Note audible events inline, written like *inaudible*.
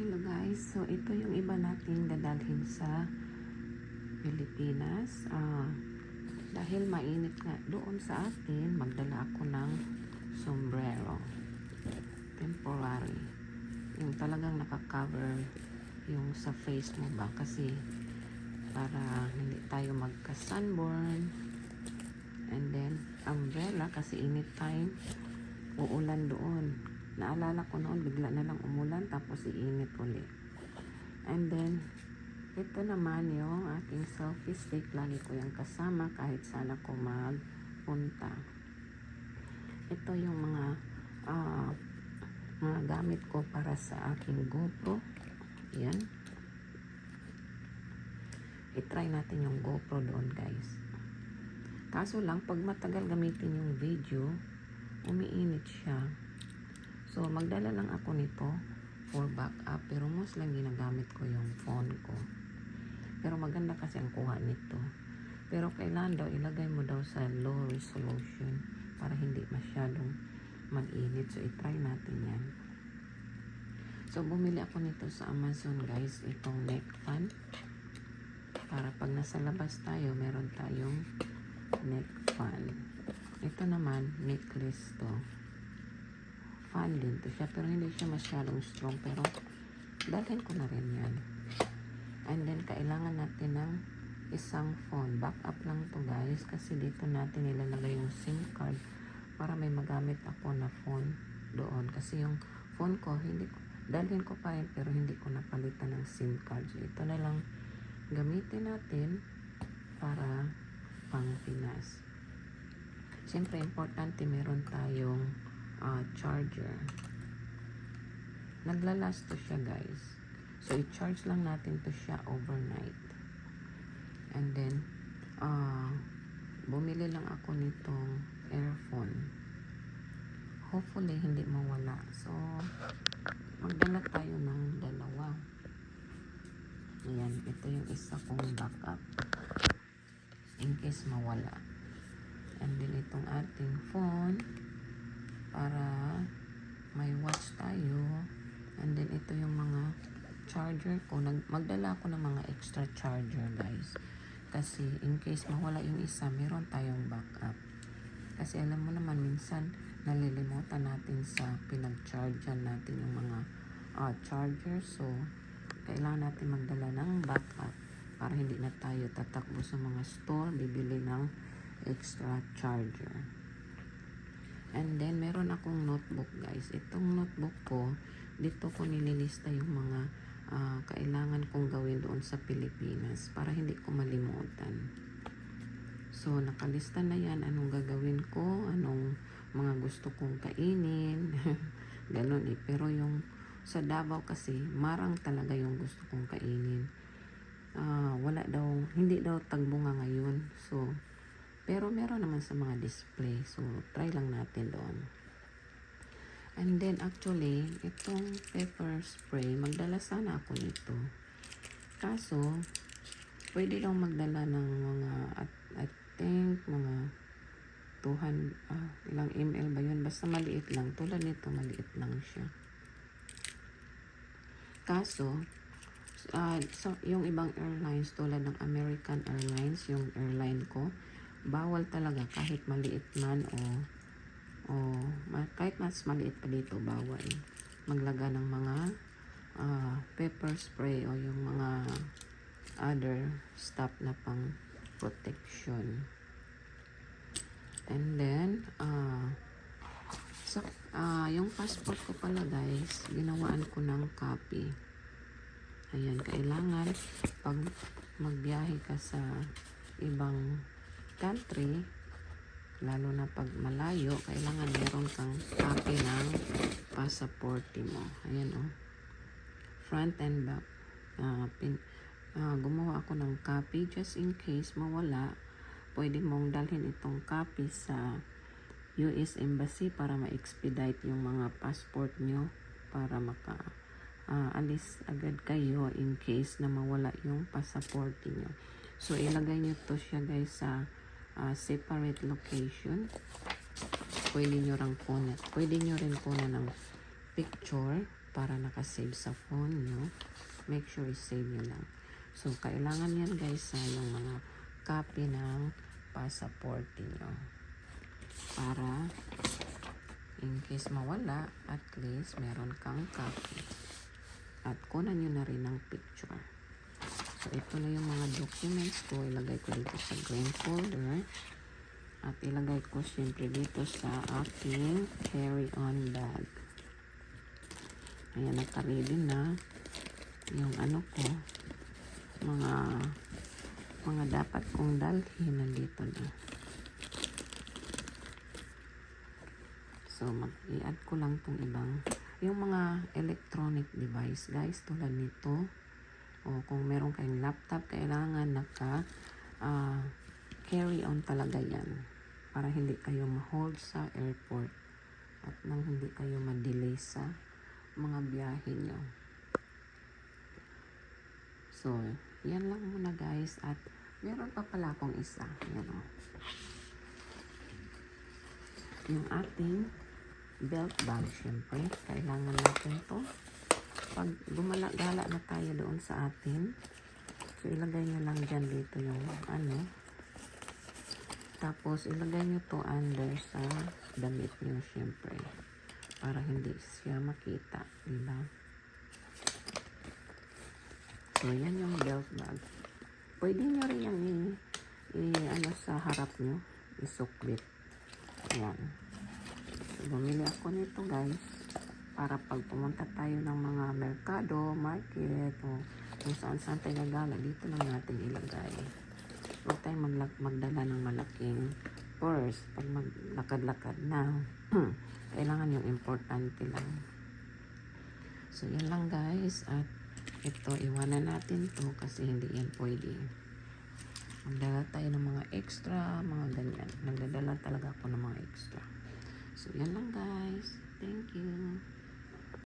Hello guys, so ito yung iba nating dadalhin sa Pilipinas. Ah, dahil mainit nga doon sa atin, magdala ako ng sombrero. Temporary. Yung talagang nakakover yung sa face mo ba kasi para hindi tayo magka-sunburn. And then, umbrella kasi anytime uulan doon. Naalala ko noon, bigla na lang umulan tapos iinit ulit. And then, ito naman yung aking selfie stick. Lagi ko yung kasama kahit saan ako magpunta. Ito yung mga ah, mga gamit ko para sa aking GoPro. Yan. I-try natin yung GoPro doon guys. Kaso lang, pag matagal gamitin yung video, umiinit siya. So, magdala lang ako nito for backup. Pero most lang ginagamit ko yung phone ko. Pero maganda kasi ang kuha nito. Pero kailan daw, ilagay mo daw sa low resolution para hindi masyadong mag-init. So, itry natin yan. So, bumili ako nito sa Amazon guys. Itong neck fan. Para pag nasa labas tayo, meron tayong neck fan. Ito naman, necklace to. Fan din to siya, pero hindi siya masyadong strong. Pero, dalhin ko na rin yan. And then, kailangan natin ng isang phone. Backup lang to guys, kasi dito natin nilalagay yung SIM card para may magamit ako na phone doon. Kasi yung phone ko, hindi ko, dalhin ko pa rin, pero hindi ko napalitan ng SIM card. So, ito na lang gamitin natin para pang Pinas. Siyempre, importante meron tayong ah, charger. Naglalast to siya, guys. So, i-charge lang natin to siya overnight. And then, ah, bumili lang ako nitong earphone. Hopefully, hindi mawala. So, magdala tayo ng dalawa. Ayan, ito yung isa kong backup. In case mawala. And then, itong ating phone para may watch tayo. And then, ito yung mga charger ko. Nag magdala ako ng mga extra charger, guys. Kasi, in case mawala yung isa, meron tayong backup. Kasi, alam mo naman, minsan, nalilimutan natin sa pinag-chargean natin yung mga ah, charger. So, kailangan natin magdala ng backup para hindi na tayo tatakbo sa mga store, bibili ng extra charger. And then, meron akong notebook, guys. Itong notebook ko, dito ko nililista yung mga ah, kailangan kong gawin doon sa Pilipinas para hindi ko malimutan. So, nakalista na yan. Anong gagawin ko, anong mga gusto kong kainin. *laughs* Ganon eh. Pero yung sa Davao kasi, marang talaga yung gusto kong kainin. Ah, wala daw, hindi daw tagbunga ngayon. So, pero meron naman sa mga display. So, try lang natin doon. And then, actually, itong pepper spray, magdala sana ako nito. Kaso, pwede daw magdala ng mga, at, I think, mga 200, ah, ilang ml ba yun? Basta maliit lang. Tulad nito, maliit lang siya. Kaso, ah, so, yung ibang airlines tulad ng American Airlines, yung airline ko, bawal talaga kahit maliit man o o kahit mas maliit pa dito, bawal maglaga ng mga ah, pepper spray o yung mga other stuff na pang protection. And then, ah, so, ah, yung passport ko pala guys, ginawaan ko ng copy. Ayan, kailangan pag magbiyahe ka sa ibang country, lalo na pag malayo, kailangan meron kang copy ng passport mo. Ayan oh. Front and back. Ah, pin, ah, gumawa ako ng copy just in case mawala. Pwede mong dalhin itong copy sa US Embassy para ma-expedite yung mga passport nyo para maka ah, alis agad kayo in case na mawala yung passport niyo. So, ilagay nyo to siya guys sa ah, separate location. Pwede nyo rin kunan. Pwede nyo rin kunan ng picture para nakasave sa phone nyo. Make sure i-save nyo lang. So, kailangan yan guys sa yung mga copy ng passport nyo. Para in case mawala, at least meron kang copy. At kunan nyo na rin ng picture. So, ito na yung mga documents ko. Ilagay ko dito sa green folder. At ilagay ko siyempre dito sa aking carry-on bag. Ayan, naka-ready na yung ano ko. Mga mga dapat kong dalhin nandito na. So, mag-i-add ko lang tong ibang yung mga electronic device guys tulad nito o kung meron kayong laptop kailangan naka ah, carry on talaga yan. Para hindi kayo ma-hold sa airport at nang hindi kayo ma-delay sa mga biyahe nyo so yan lang muna guys. At meron pa pala akong isa. Yan o yung ating belt bag syempre. Kailangan natin to pag gumala-gala na tayo doon sa atin so ilagay nyo lang dyan dito yung ano. Tapos ilagay nyo to under sa damit nyo syempre para hindi siya makita diba so yan yung belt bag. Pwede nyo rin yung i, i- ano sa harap nyo isukbit. Yan. So, bumili ako nito guys para pag pumunta tayo ng mga merkado, market o kung saan saan tayo gagala dito lang natin ilagay. Huwag tayong magla- magdala ng malaking purse pag maglakad-lakad na. *clears throat* Kailangan yung importante lang. So yan lang guys. At ito iwanan natin to kasi hindi yan pwede. Magdala tayo ng mga extra mga ganyan. Nagdadala talaga ako ng mga extra. So, yan lang guys. Thank you.